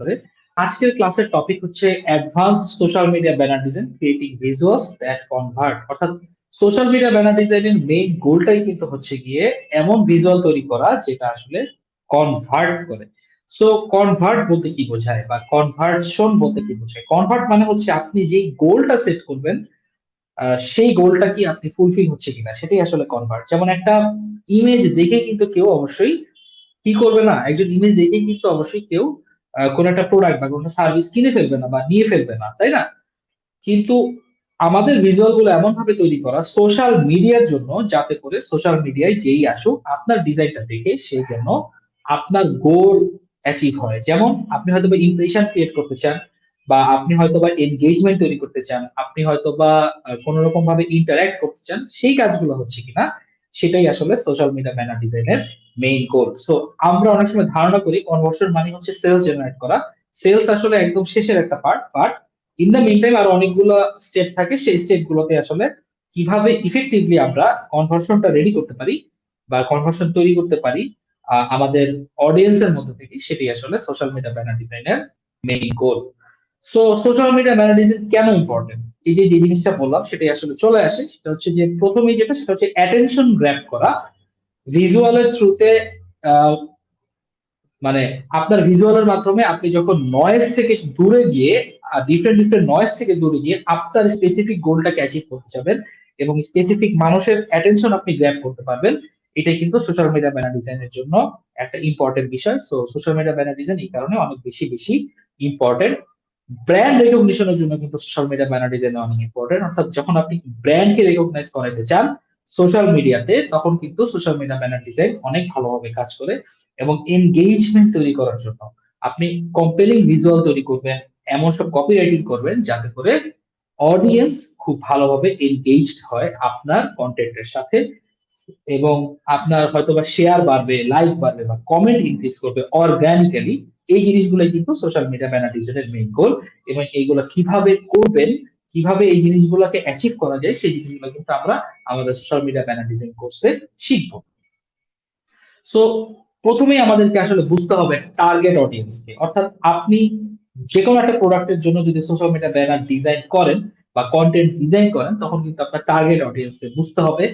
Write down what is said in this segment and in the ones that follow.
করে। আজকের ক্লাসের টপিক হচ্ছে advance social media banner design creating visuals that convert অর্থাৎ সোশ্যাল মিডিয়া ব্যানার ডিজাইনের মেইন গোলটাই কিন্তু হচ্ছে গিয়ে এমন ভিজুয়াল তৈরি করা, যেটা আসলে কনভার্ট করে। সো কনভার্ট বলতে কি বোঝায় বা বলতে কি বোঝায়? কনভার্ট মানে হচ্ছে আপনি যেই গোলটা সেট করবেন সেই গোলটা কি আপনি ফুলফিল হচ্ছে কিনা, সেটাই আসলে কনভার্ট যেমন একটা ইমেজ দেখে কিন্তু কেউ অবশ্যই কি করবে না? একজন ইমেজ দেখে কিন্তু অবশ্যই কেউ কোন একটা প্রোডাক্ট বা কোনো সার্ভিস কিনে ফেলবে না বা নিয়ে ফেলবে না, তাই না? কিন্তু আমাদের ভিজুয়ালগুলো এমন ভাবে তৈরি করা সোশ্যাল মিডিয়ার জন্য, যাতে করে সোশ্যাল মিডিয়ায় যেই আসুক, আপনার ডিজাইনটা দেখে সেই জন্য আপনার গোল অ্যাচিভ হয়। যেমন আপনি হয়তো বা ইমপ্রেশন ক্রিয়েট করতে চান, বা আপনি হয়তো বা এনগেজমেন্ট তৈরি করতে চান, আপনি হয়তো বা কোন রকম ভাবে ইন্টারঅ্যাক্ট করতে চান, সেই কাজগুলো হচ্ছে কিনা, সেটাই আসলে সোশ্যাল মিডিয়া ব্যানার ডিজাইনের মেইন গোল সো আমরা অনেক সময় ধারণা করি কনভার্সন মানে হচ্ছে সেলস জেনারেট করা। সেলস আসলে একদম শেষের একটা part but in the mean time আরও অনেকগুলো স্টেপ থাকে। সেই স্টেপ গুলোতে আসলে কীভাবে ইফেক্টিভলি আমরা কনভার্সনটা রেডি করতে পারি বা কনভার্সন তৈরি করতে পারি আমাদের অডিয়েন্সের মধ্যে থেকে সেটি আসলে সোশ্যাল মিডিয়া ব্যানার ডিজাইনের main goal so social media banner design কেন ইম্পর্টেন্ট এই যে জিনিসটা বললাম, সেটাই আসলে চলে আসে। সেটা হচ্ছে যে প্রথমেই যেটা, সেটা হচ্ছে অ্যাটেনশন গ্র্যাপ করা। ভিজুয়ালের থ্রুতে মানে আপনার ভিজুয়ালের মাধ্যমে আপনি যখন নয়েজ থেকে দূরে গিয়ে ডিফারেন্ট ডিফারেন্ট নয়েজ থেকে দূরে গিয়ে আপনার স্পেসিফিক গোলটাকে অ্যাচিভ করতে যাবেন এবং স্পেসিফিক মানুষের অ্যাটেনশন আপনি গ্র্যাপ করতে পারবেন। এটা কিন্তু সোশ্যাল মিডিয়া ব্যানার ডিজাইনের জন্য একটা ইম্পর্টেন্ট বিষয়। So social media banner design এই কারণে অনেক বেশি বেশি ইম্পর্টেন্ট ব্র্যান্ড রেকগনিশনের জন্য কিন্তু সোশ্যাল মিডিয়া ব্যানার ডিজাইন অনেক ইম্পর্টেন্ট অর্থাৎ যখন আপনি ব্র্যান্ডকে রেকগনাইজ করাতে চান সোশ্যাল মিডিয়াতে তখন কিন্তু সোশ্যাল মিডিয়া ব্যানার ডিজাইন অনেক ভালোভাবে কাজ করে এবং এনগেজমেন্ট তৈরি করার জন্য। আপনি কম্পেলিং ভিজুয়াল তৈরি করবেন, এমন সব কপি রাইটিং করবেন যাতে করে অডিয়েন্স খুব ভালোভাবে এনগেজড হয় আপনার কন্টেন্টের সাথে এবং আপনার হয়তো বা শেয়ার বাড়বে লাইক বাড়বে বা কমেন্ট ইনক্রিজ করবে অর্গানিক্যালি এই জিনিসগুলো কিন্তু সোশ্যাল মিডিয়া ব্যানার ডিজাইনের মেইন গোল এবং এইগুলো কীভাবে করবেন কীভাবে এই জিনিসগুলোকে অ্যাচিভ করা যায়, সেই জিনিসগুলো কিন্তু আমরা আমাদের সোশ্যাল মিডিয়া ব্যানার ডিজাইন কোর্সে শিখব। সো প্রথমেই আমাদেরকে আসলে বুঝতে হবে টার্গেট অডিয়েন্সকে অর্থাৎ আপনি যে কোনো একটা প্রোডাক্টের জন্য যদি সোশ্যাল মিডিয়া ব্যানার ডিজাইন করেন বা কন্টেন্ট ডিজাইন করেন, তখন কিন্তু আপনার টার্গেট অডিয়েন্সকে বুঝতে হবে।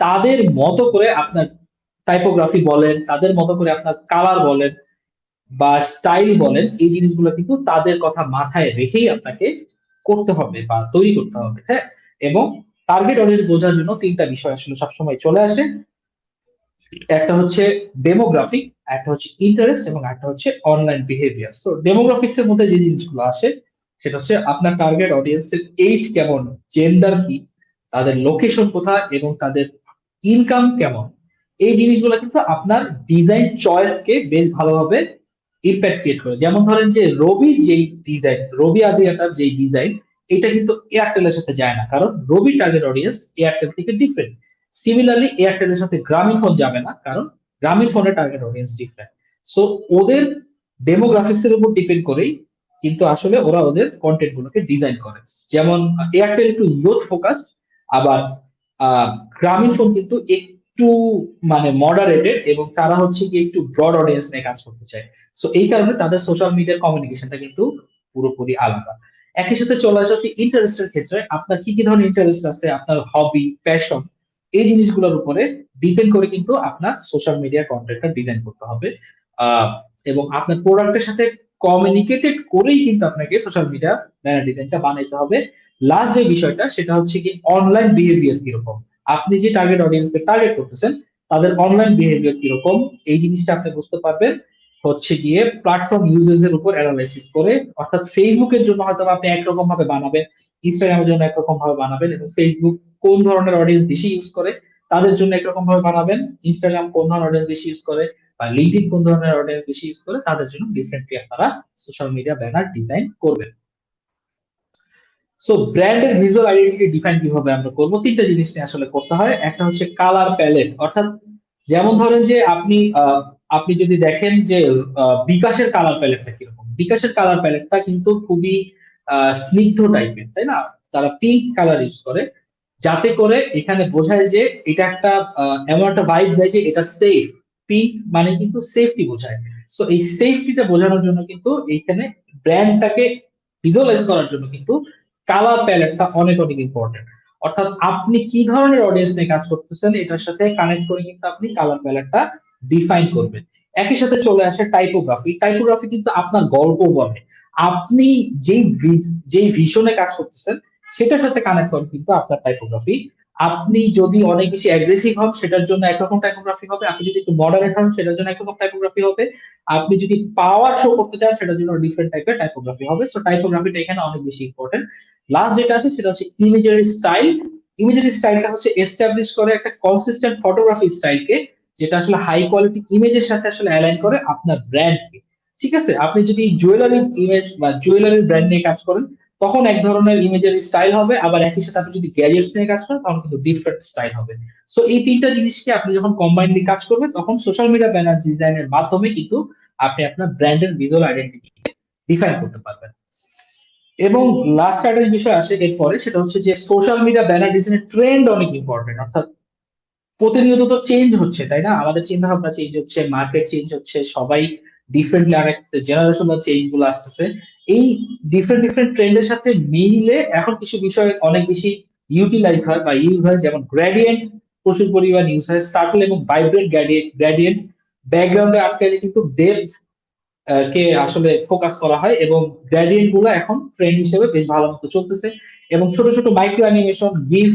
তাদের মতো করে আপনার টাইপোগ্রাফি বলেন, তাদের মতো করে আপনার কালার বলেন বা স্টাইল বলেন, এই জিনিসগুলো কিন্তু তাদের কথা মাথায় রেখেই আপনাকে করতে হবে বা তৈরি করতে হবে হ্যাঁ? এবং টার্গেট অডিয়েন্স বোঝার জন্য তিনটা বিষয় আসলে সবসময় চলে আসে। একটা হচ্ছে ডেমোগ্রাফিক একটা হচ্ছে ইন্টারেস্ট এবং একটা হচ্ছে অনলাইন বিহেভিয়ার তো ডেমোগ্রাফিক্স এর মধ্যে যে জিনিসগুলো আসে, সেটা হচ্ছে আপনার টার্গেট অডিয়েন্সের এইজ কেমন জেন্ডার কি, তাদের লোকেশন কোথায় এবং তাদের ইনকাম কেমন, এই জিনিসগুলো কিন্তু আপনার ডিজাইন চয়েসকে বেশ ভালোভাবে ইম্প্যাক্ট ক্রিয়েট করে। যেমন ধরেন যে রবি যেই ডিজাইন রবি আজিয়াটার যেই ডিজাইন এটা কিন্তু এয়ারটেলের সাথে যায় না। কারণ রবি টার্গেট অডিয়েন্স এয়ারটেল থেকে ডিফারেন্ট সিমিলারলি এয়ারটেলের সাথে গ্রামীণ ফোন যাবে না। কারণ গ্রামীণ ফোনের টার্গেট অডিয়েন্স ডিফারেন্ট সো ওদের ডেমোগ্রাফিক্স এর উপর ডিপেন্ড করেই কিন্তু আসলে ওরা ওদের কন্টেন্ট গুলোকে ডিজাইন করে। যেমন এয়ারটেল একটু ইউথ ফোকাসড আবার গ্রামীণ ফোন কিন্তু একটু মানে মডারেটেড এবং তারা হচ্ছে কি একটু ব্রড অডিয়েন্স নিয়ে কাজ করতে চায়। সো এই কারণে তাদের সোশ্যাল মিডিয়ার কমিউনিকেশনটা কিন্তু পুরোপুরি আলাদা। একই সাথে চলে আসা হচ্ছে ইন্টারেস্টের ক্ষেত্রে। আপনার কি কি ধরনের ইন্টারেস্ট আছে? আপনার হবি প্যাশন এই জিনিসগুলোর উপরে ডিপেন্ড করে কিন্তু আপনার সোশ্যাল মিডিয়া কন্টেন্টটা ডিজাইন করতে হবে। এবং আপনার প্রোডাক্টের সাথে কমিউনিকেটেড করেই কিন্তু আপনাকে সোশ্যাল মিডিয়া ব্যানার ডিজাইনটা বানাইতে হবে। লাস্ট যে বিষয়টা, সেটা হচ্ছে কি অনলাইন বিহেভিয়ার কীরকম? আপনি যে টার্গেট অডিয়েন্সকে টার্গেট করতেছেন, তাদের অনলাইন বিহেভিয়ার কীরকম, এই জিনিসটা আপনি বুঝতে পারবেন। হচ্ছে গিয়ে প্ল্যাটফর্ম ইউজেস এর উপর অ্যানালাইসিস করে, অর্থাৎ ফেসবুকের জন্য হয়তো আপনি একরকম ভাবে বানাবেন ইনস্টাগ্রামের জন্য একরকম ভাবে বানাবেন এবং ফেসবুক কোন ধরনের অডিয়েন্স বেশি ইউজ করে, তাদের জন্য একরকম ভাবে বানাবেন ইনস্টাগ্রাম কোন ধরনের অডিয়েন্স বেশি ইউজ করে বা লিঙ্কডিন কোন ধরনের অডিয়েন্স বেশি ইউজ করে, তাদের জন্য ডিফারেন্টলি আপনারা সোশ্যাল মিডিয়া ব্যানার ডিজাইন করবেন। সো ব্র্যান্ডের ভিজুয়াল আইডেন্টিটি ডিফাইন কীভাবে আমরা করব? তিনটা জিনিস নিয়ে আসলে করতে হয়। একটা হচ্ছে কালার প্যালেট অর্থাৎ যেমন ধরেন যে আপনি আপনি যদি দেখেন যে বিকাশের কালার প্যালেটটা কীরকম? বিকাশের কালার প্যালেটটা কিন্তু খুবই স্নিগ্ধ টাইপের তাই না? তারা পিঙ্ক কালার ইউজ করে। যাতে করে এখানে বোঝায় যে এটা একটা এমন একটা ভাইব দেয় যে এটা সেফ পিঙ্ক মানে কিন্তু সেফটি বোঝায়। সো এই সেফটিটা বোঝানোর জন্য কিন্তু এইখানে ব্র্যান্ডটাকে ভিজুয়ালাইজ করার জন্য কিন্তু কালার প্যালেটটা অনেক অনেক ইম্পর্টেন্ট অর্থাৎ আপনি কি ধরনের অডিয়েন্স নিয়ে কাজ করতেছেন, এটার সাথে কানেক্ট করে কিন্তু আপনি কালার প্যালেটটা ডিফাইন করবেন। একই সাথে চলে আসে টাইপোগ্রাফি টাইপোগ্রাফি কিন্তু আপনার গল্প বলে। আপনি যেই যেই ভিশনে কাজ করতেছেন, সেটার সাথে কানেক্ট করে কিন্তু আপনার টাইপোগ্রাফি আপনি যদি অনেক বেশি অ্যাগ্রেসিভ হন, সেটার জন্য একরকম টাইপোগ্রাফি হবে। আপনি যদি একটু মডারেট হন, সেটার জন্য একরকম টাইপোগ্রাফি হবে। আপনি যদি পাওয়ার শো করতে চান, সেটার জন্য ডিফারেন্ট টাইপের টাইপোগ্রাফি হবে। সো টাইপোগ্রাফিটা এখানে অনেক বেশি ইম্পর্টেন্ট লাস্ট যেটা আছে, সেটা হচ্ছে ইমেজারি স্টাইল ইমেজারি স্টাইলটা হচ্ছে এস্টাবলিশ করে একটা কনসিস্টেন্ট ফটোগ্রাফি স্টাইলকে যেটা আসলে হাই কোয়ালিটি ইমেজের সাথে আসলে অ্যালাইন করে আপনার ব্র্যান্ডকে ঠিক আছে? আপনি যদি জুয়েলারি ইমেজ বা জুয়েলারি ব্র্যান্ড নিয়ে কাজ করেন তখন এক ধরনের ইমেজের স্টাইল হবে, আবার একই সাথে আপনি যদি গ্যাজেটস নিয়ে কাজ করেন, তখন কিন্তু ডিফারেন্ট স্টাইল হবে। সো এই তিনটা জিনিসকে আপনি যখন কম্বাইনলি কাজ করবেন, তখন সোশ্যাল মিডিয়া ব্যানার ডিজাইনের মাধ্যমে কিন্তু আপনি আপনার ব্র্যান্ডের ভিজুয়াল আইডেন্টিটি ডিফাইন করতে পারবেন। এবং লাস্ট একটা বিষয় আসে এরপরে, সেটা হচ্ছে যে সোশ্যাল মিডিয়া ব্যানার ডিজাইনের ট্রেন্ড অনেক ইম্পর্টেন্ট অর্থাৎ প্রতিনিয়ত তো চেঞ্জ হচ্ছে, তাই না? আমাদের চিন্তা ভাবনা চেঞ্জ হচ্ছে মার্কেট চেঞ্জ হচ্ছে, সবাই ডিফারেন্টলি অনেক জেনারেশনাল চেঞ্জগুলো আসতেছে। এই ডিফারেন্ট ডিফারেন্ট ট্রেন্ডের সাথে মিলে এখন কিছু বিষয় অনেক বেশি ইউটিলাইজ হয় বা ইউজ হয়, যেমন গ্রেডিয়েন্ট প্রচুর পরিমাণ ইউজ হয় সার্কেল এবং ভাইব্রেন্ট গ্রেডিয়েন্ট ব্যাকগ্রাউন্ডে আটকালে কিন্তু ডেপথ কে আসলে ফোকাস করা হয় এবং গ্রেডিয়েন্টগুলো এখন ট্রেন্ড হিসেবে বেশ ভালো মতো চলতেছে এবং ছোট ছোট মাইক্রো অ্যানিমেশন গিফ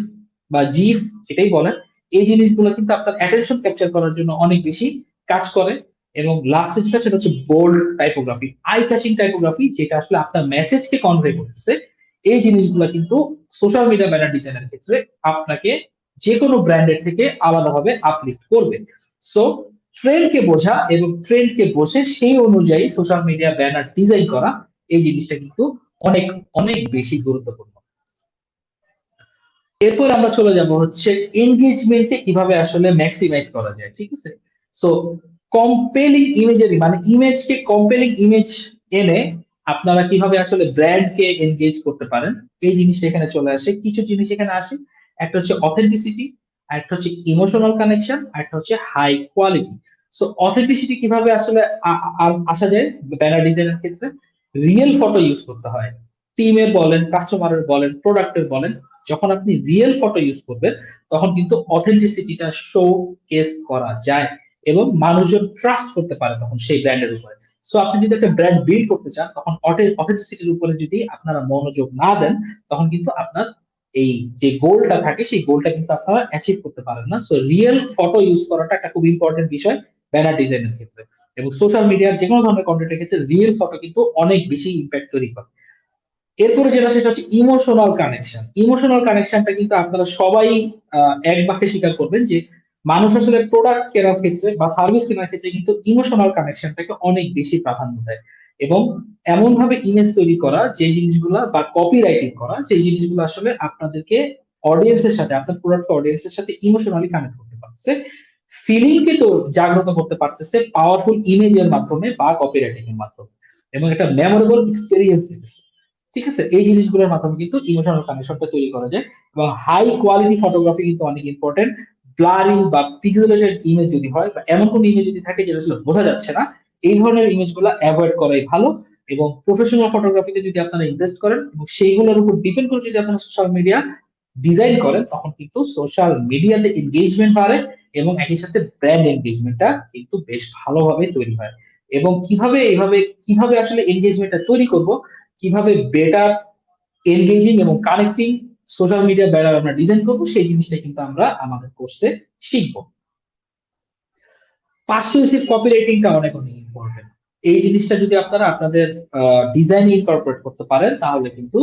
বা জিফ যেটাই বলেন, এই জিনিসগুলো কিন্তু আপনার অ্যাটেনশন ক্যাপচার করার জন্য অনেক বেশি কাজ করে। এবং লাস্ট যেটা সেটা হচ্ছে bold typography eye catching typography যেটা আসলে আপনার মেসেজকে কনভে করতেছে। এই জিনিসগুলো কিন্তু সোশ্যাল মিডিয়া ব্যানার ডিজাইনের ক্ষেত্রে আপনাকে যে কোনো ব্র্যান্ডের থেকে আলাদাভাবে আপলিফট করবে। সো ট্রেন্ডকে বোঝা এবং ট্রেন্ডকে বসে সেই অনুযায়ী সোশ্যাল মিডিয়া ব্যানার ডিজাইন করা, এই জিনিসটা কিন্তু অনেক অনেক বেশি গুরুত্বপূর্ণ। এরপর আমরা চলে যাব হচ্ছে এনগেজমেন্টে কীভাবে আসলে ম্যাক্সিমাইজ করা যায়, ঠিক আছে? সো কম্পেলিং ইমেজেরি মানে ইমেজকে কম্পেলিং ইমেজ এনে আপনারা কীভাবে আসলে ব্র্যান্ডকে এনগেজ করতে পারেন, এই জিনিস এখানে চলে আসে। কিছু জিনিস এখানে আসে, একটা হচ্ছে অথেন্টিসিটি একটা হচ্ছে ইমোশনাল কানেকশন একটা হচ্ছে হাই কোয়ালিটি সো অথেন্টিসিটি কীভাবে আসলে আসা যায় ব্যানার ডিজাইনের ক্ষেত্রে? রিয়েল ফটো ইউজ করতে হয়। টিমের বলেন কাস্টমারের বলেন প্রোডাক্টের বলেন, যখন আপনি রিয়েল ফটো ইউজ করবেন, তখন কিন্তু অথেন্টিসিটিটা শো কেস করা যায়। এবং মানুষজন ট্রাস্ট করতে পারে তখন সেই ব্র্যান্ডের উপরে। সো আপনি যদি একটা ব্র্যান্ড বিল্ড করতে চান, তখন অথেন্টিসিটির উপরে যদি আপনারা মনোযোগ না দেন, তখন কিন্তু আপনার এই যে গোলটা থাকে, সেই গোলটা কিন্তু আপনারা অ্যাচিভ করতে পারেন না। সো রিয়েল ফটো ইউজ করাটা একটা খুব ইম্পর্টেন্ট বিষয় ব্যানার ডিজাইনের ক্ষেত্রে। এবং সোশ্যাল মিডিয়ার যে কোনো ধরনের কন্টেন্টের ক্ষেত্রে রিয়েল ফটো কিন্তু অনেক বেশি ইম্প্যাক্ট তৈরি করে। এরপরে যেটা, সেটা হচ্ছে ইমোশনাল কানেকশন ইমোশনাল কানেকশনটা কিন্তু আপনারা সবাই এক বাক্যে স্বীকার করবেন যে মানুষ আসলে প্রোডাক্ট কেনার ক্ষেত্রে বা সার্ভিস কেনার ক্ষেত্রে কিন্তু ইমোশনাল কানেকশনটাকে অনেক বেশি প্রাধান্য দেয়। এবং এমন ভাবে ইমেজ তৈরি করা, যে জিনিসগুলো বা কপি রাইটিং করা, যে জিনিসগুলো আসলে আপনাদেরকে অডিয়েন্সের সাথে, আপনার প্রোডাক্ট অডিয়েন্সের সাথে ইমোশনালি কানেক্ট করতে পারছে ফিলিংকে তো জাগ্রত করতে পারতেছে পাওয়ারফুল ইমেজের মাধ্যমে বা কপি রাইটিং এর মাধ্যমে। এবং একটা মেমোরেবল এক্সপিরিয়েন্স দিতেছে। ঠিক আছে? এই জিনিসগুলোর মাধ্যমে কিন্তু ইমোশনাল কানেকশনটা তৈরি করা যায়। এবং হাই কোয়ালিটি ফটোগ্রাফি কিন্তু অনেক ইম্পর্টেন্ট ব্লারিং বা পিক্সেলেটেড ইমেজ যদি হয় বা এমন কোন ইমেজ যদি থাকে যেটা আসলে বোঝা যাচ্ছে না, এই ধরনের ইমেজগুলো অ্যাভয়েড করাই ভালো এবং প্রফেশনাল ফটোগ্রাফিতে যদি আপনারা ইনভেস্ট করেন এবং সেইগুলোর উপর ডিপেন্ড করে যদি আপনারা সোশ্যাল মিডিয়া ডিজাইন করেন, তখন কিন্তু সোশ্যাল মিডিয়াতে এনগেজমেন্ট বাড়ে এবং একই সাথে ব্র্যান্ড এনগেজমেন্টটা কিন্তু বেশ ভালোভাবে তৈরি হয়। এবং কীভাবে এইভাবে, কীভাবে আসলে এনগেজমেন্টটা তৈরি করব, কীভাবে বেটার এনগেজিং এবং কানেক্টিং সোশ্যাল মিডিয়া ব্যানার আমরা ডিজাইন করব, সেই জিনিসটা কিন্তু আমরা আমাদের কোর্সে শিখব। পার্সুয়েসিভ কপি রাইটিংটা অনেক অনেক ইম্পর্টেন্ট এই জিনিসটা যদি আপনারা আপনাদের ডিজাইনে ইনকর্পোরেট করতে পারেন, তাহলে কিন্তু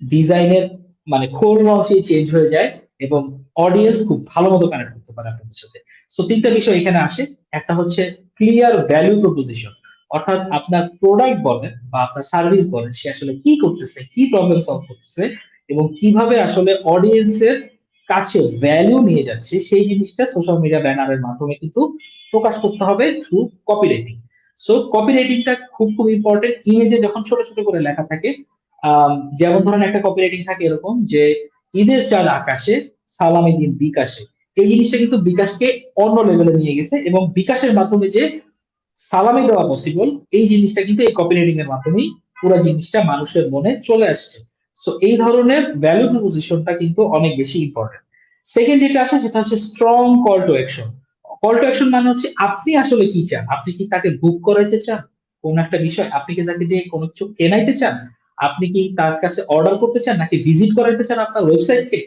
ডিজাইনের মানে খোল লঞ্চে চেঞ্জ হয়ে যায় এবং অডিয়েন্স খুব ভালো মতো কানেক্ট করতে পারে আপনাদের সাথে। সো তিনটা বিষয় এখানে আসে। একটা হচ্ছে ক্লিয়ার ভ্যালু প্রপোজিশন অর্থাৎ আপনার প্রোডাক্ট বলেন বা আপনার সার্ভিস বলেন, সে আসলে কি করতেছে, কি প্রবলেম সলভ করতেছে এবং কীভাবে আসলে অডিয়েন্সের কাছে ভ্যালু নিয়ে যাচ্ছে সেই জিনিসটা সোশ্যাল মিডিয়া ব্যানারের মাধ্যমে কিন্তু প্রকাশ করতে হবে through copy writing so copy রাইটিংটা খুব খুব ইম্পর্টেন্ট ইমেজে যখন ছোট ছোট করে লেখা থাকে যেমন ধরেন একটা কপি রাইটিং থাকে এরকম যে, ঈদের চাঁদ আকাশে, সালামি দিন বিকাশে। এই জিনিসটা কিন্তু বিকাশকে অন্য লেভেলে নিয়ে গেছে এবং বিকাশের মাধ্যমে যে সালামি দেওয়া পসিবল এই জিনিসটা কিন্তু এই কপি রাইটিং এর মাধ্যমেই পুরো জিনিসটা মানুষের মনে চলে আসছে। সো এই ধরনের ভ্যালু প্রপোজিশনটা কিন্তু অনেক বেশি ইম্পর্টেন্ট সেকেন্ড যেটা আসে সেটা হচ্ছে strong call to action call to action মানে হচ্ছে আপনি আসলে কি চান? আপনি কি তাকে বুক করাইতে চান? কোন একটা বিষয়? আপনি কি তাকে দিয়ে কোনো কিছু কেনাইতে চান? আপনি কি তার কাছে অর্ডার করতে চান নাকি ভিজিট করাইতে চান আপনার ওয়েবসাইটকে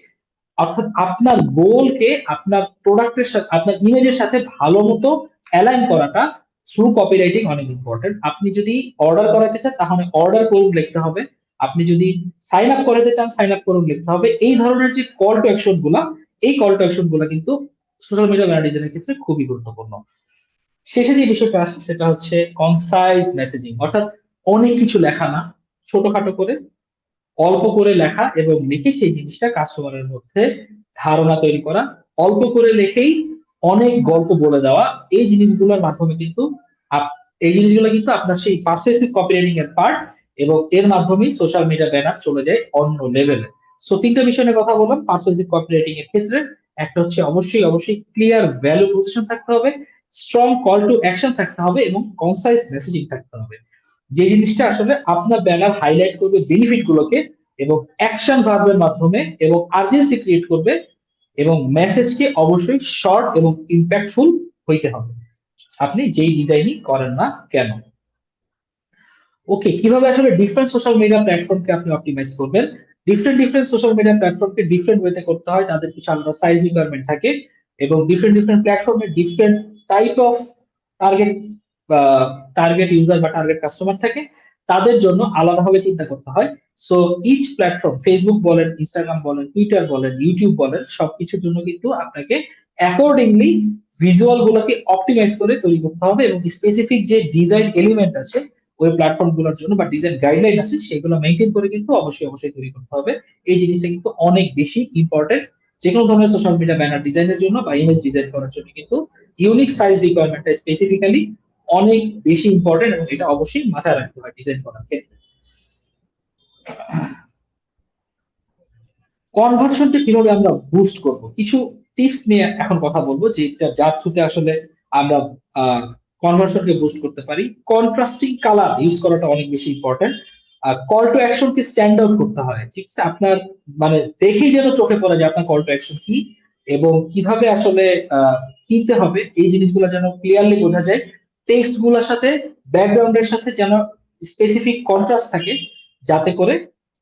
অর্থাৎ আপনার গোলকে আপনার প্রোডাক্টের সাথে, আপনার ইমেজের সাথে ভালো মতো অ্যালাইন করাটা থ্রু কপিরাইটিং অনেক ইম্পর্টেন্ট আপনি যদি অর্ডার করাতে চান, তাহলে অর্ডার করুন লিখতে হবে। আপনি যদি সাইন আপ করাতে চান সাইন আপ করুন, লিখতে হবে। এই ধরনের যে কল টু অ্যাকশনগুলা, এই কল টু অ্যাকশনগুলা কিন্তু সোশ্যাল মিডিয়া ম্যানেজারের ক্ষেত্রে খুবই গুরুত্বপূর্ণ। শেষে যে বিষয়টা আসে সেটা হচ্ছে কনসাইজ মেসেজিং অর্থাৎ অনেক কিছু লেখা না, ছোটখাটো করে, অল্প করে লেখা এবং লিখে সেই জিনিসটা কাস্টমারের মধ্যে ধারণা তৈরি করা, অল্প করে লেখেই অনেক গল্প বলে দেওয়া, এই জিনিসগুলোর মাধ্যমে কিন্তু এই জিনিসগুলো কিন্তু আপনার সেই পারসুয়েসিভ কপিরাইটিং এর পার্ট এবং এর মাধ্যমেই সোশ্যাল মিডিয়া ব্যানার চলে যায় অন্য লেভেলে সো তিনটা বিষয় নিয়ে কথা বললাম পারসুয়েসিভ কপিরাইটিং এর ক্ষেত্রে। একটা হচ্ছে অবশ্যই অবশ্যই ক্লিয়ার ভ্যালু পজিশন থাকতে হবে স্ট্রং কল টু অ্যাকশন থাকতে হবে এবং কনসাইজ মেসেজিং থাকতে হবে। যে জিনিসটা আসলে আপনার ব্যানার হাইলাইট করবে বেনিফিট গুলোকে এবং অ্যাকশন ভার্বের মাধ্যমে এবং আর্জেন্সি ক্রিয়েট করবে এবং মেসেজকে অবশ্যই শর্ট এবং ইম্প্যাক্টফুল হইতে হবে। আপনি যেই ডিজাইনই করেন না কেন? ওকে কীভাবে আসলে ডিফারেন্ট সোশ্যাল মিডিয়া প্ল্যাটফর্মকে আপনি অপটিমাইজ করবেন? ডিফারেন্ট ডিফারেন্ট সোশ্যাল মিডিয়া প্ল্যাটফর্মকে ডিফারেন্ট ওয়েতে করতে হয়, তাদের কিছু আলাদা সাইজ রিকোয়ারমেন্ট থাকে এবং ডিফারেন্ট ডিফারেন্ট প্ল্যাটফর্মে different type of target target user বা টার্গেট কাস্টমার থাকে, তাদের জন্য আলাদাভাবে চিন্তা করতে হয়। সো ইচ প্ল্যাটফর্ম ফেসবুক বলেন ইনস্টাগ্রাম বলেন টুইটার বলেন ইউটিউব বলেন, সবকিছুর জন্য কিন্তু আপনাকে অ্যাকর্ডিংলি ভিজুয়াল গুলোকে অপটিমাইজ করে তৈরি করতে হবে এবং স্পেসিফিক যে ডিজাইন এলিমেন্ট আছে ওই প্ল্যাটফর্মগুলোর জন্য বা ডিজাইন গাইডলাইন আছে, সেগুলো মেনটেন করে কিন্তু অবশ্যই অবশ্যই তৈরি করতে হবে। এই জিনিসটা কিন্তু অনেক বেশি ইম্পর্টেন্ট যে কোনো ধরনের সোশ্যাল মিডিয়া ব্যানার ডিজাইনের জন্য বা ইমেজ ডিজাইন করার জন্য কিন্তু ইউনিক সাইজ রিকোয়ারমেন্টটা স্পেসিফিক্যালি অনেক বেশি ইম্পর্টেন্ট এবং এটা অবশ্যই মাথায় রাখতে হয় ডিজাইন করার ক্ষেত্রে। কনভার্সনটা কীভাবে আমরা বুস্ট করব? কিছু টিপস নিয়ে এখন কথা বলব যে যার থ্রুতে আসলে আমরা কনভার্সনকে বুস্ট করতে পারি। কন্ট্রাস্টিং কালার ইউজ করাটা অনেক বেশি ইম্পর্টেন্ট কল টু অ্যাকশন কি স্ট্যান্ড আউট করতে হয়। ঠিক আছে? আপনার মানে দেখেই যেন চোখে পড়ে যে আপনার কল টু অ্যাকশন কি এবং কীভাবে আসলে কিনতে হবে। এই জিনিসগুলো যেন ক্লিয়ারলি বোঝা যায়। টেক্সটগুলোর সাথে ব্যাকগ্রাউন্ডের সাথে যেন স্পেসিফিক কন্ট্রাস্ট থাকে, যাতে করে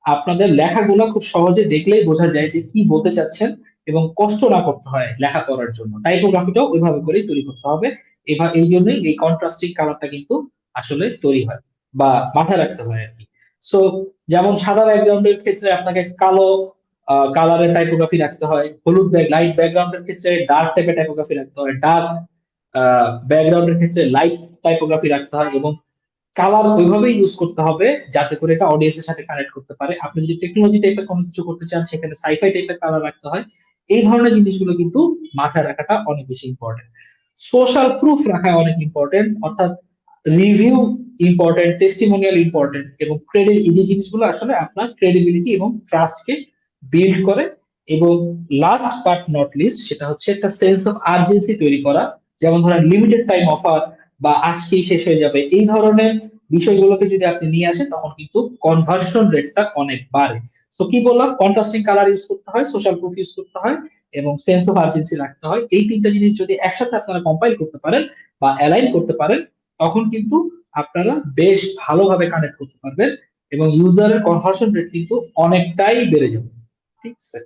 আপনাদের লেখাগুলো খুব সহজে দেখলেই বোঝা যায় যে কি বলতে চাচ্ছেন এবং কষ্ট না করতে হয় লেখা করার জন্য। টাইপোগ্রাফিটাও ওইভাবে করেই তৈরি করতে হবে। এবার এই জন্যই এই কন্ট্রাস্টিং কালারটা কিন্তু আসলে তৈরি হয় বা মাথায় রাখতে হয় আর কি। সো যেমন সাদা ব্যাকগ্রাউন্ডের ক্ষেত্রে আপনাকে কালো কালারের টাইপোগ্রাফি রাখতে হয়, হলুদ ব্যাগ লাইট ব্যাকগ্রাউন্ডের ক্ষেত্রে ডার্ক টাইপের টাইপোগ্রাফি রাখতে হয় ডার্ক ব্যাকগ্রাউন্ডের ক্ষেত্রে লাইট টাইপোগ্রাফি রাখতে হয় এবং কালার ওইভাবেই ইউজ করতে হবে যাতে করে এটা অডিয়েন্সের সাথে কানেক্ট করতে পারে। আপনি যদি টেকনোলজি টাইপের কোনো কিছু করতে চান, সেখানে সাইফাই টাইপের কালার রাখতে হয়, এই ধরনের জিনিসগুলো কিন্তু মাথায় রাখাটা অনেক বেশি ইম্পর্টেন্ট সোশ্যাল প্রুফ রাখা অনেক ইম্পর্টেন্ট অর্থাৎ রিভিউ ইম্পর্টেন্ট টেস্টিমোনিয়াল ইম্পর্টেন্ট এবং ক্রেডিট এই জিনিসগুলো আসলে আপনার ক্রেডিবিলিটি এবং ট্রাস্টকে বিল্ড করে এবং লাস্ট বাট নট লিস্ট সেটা হচ্ছে একটা সেন্স অফ আর্জেন্সি তৈরি করা, যেমন ধরেন লিমিটেড টাইম অফার বা আজকেই শেষ হয়ে যাবে, এই ধরনের বিষয়গুলোকে যদি আপনি নিয়ে আসেন তখন কিন্তু কনভার্সন রেটটা অনেক বাড়ে। সো কি বললাম? কন্ট্রাস্টিং কালার ইউজ করতে হয় সোশ্যাল প্রুফ ইউজ করতে হয় এবং সেন্স অফ আর্জেন্সি রাখতে হয়। এই তিনটা জিনিস যদি একসাথে আপনারা কম্পাইল করতে পারেন বা অ্যালাইন করতে পারেন, তখন কিন্তু আপনারা বেশ ভালোভাবে কানেক্ট করতে পারবেন এবং ইউজারের কনভার্সন রেট কিন্তু অনেকটাই বেড়ে যাবে। ঠিক আছে?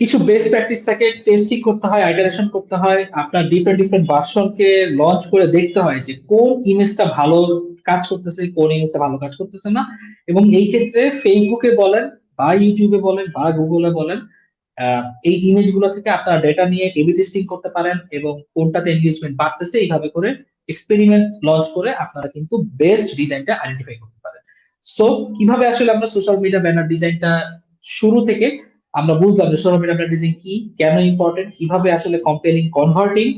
কিছু বেস্ট প্র্যাকটিস থাকে টেস্টিং করতে হয় আইডারেশন করতে হয়, আপনার ডিফারেন্ট ডিফারেন্ট ভার্সনকে লঞ্চ করে দেখতে হয় যে কোন ইমেজটা ভালো কাজ করতেছে, কোন ইমেজটা ভালো কাজ করতেছে না। এবং এই ক্ষেত্রে ফেসবুকে বলেন বা ইউটিউবে বলেন বা গুগলে বলেন এই ইমেজগুলো থেকে আপনারা ডেটা নিয়ে এবি টেস্টিং করতে পারেন এবং কোনটাতে এনগেজমেন্ট বাড়তেছে এইভাবে করে এক্সপেরিমেন্ট লঞ্চ করে আপনারা কিন্তু বেস্ট ডিজাইনটা আইডেন্টিফাই করতে পারেন। সো কীভাবে আসলে আমরা সোশ্যাল মিডিয়া ব্যানার ডিজাইনটা শুরু থেকে আমরা বুঝলাম যে সোশ্যাল মিডিয়া ব্যানার ডিজাইন কি, কেন ইম্পর্টেন্ট কীভাবে আসলে compelling converting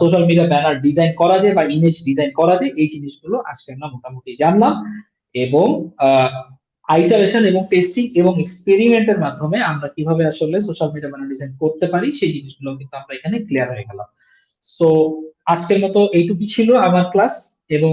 social media banner design করা যায় বা ইমেজ ডিজাইন করা যায়, এই জিনিসগুলো আজকে আমরা মোটামুটি জানলাম এবং আইটারেশন এবং টেস্টিং এবং এক্সপেরিমেন্টের মাধ্যমে আমরা কীভাবে আসলে সোশ্যাল মিডিয়া মানে ডিজাইন করতে পারি, সেই জিনিসগুলো কিন্তু আমরা এখানে ক্লিয়ার হয়ে গেলাম। সো আজকের মতো এইটুকু ছিল আমার ক্লাস এবং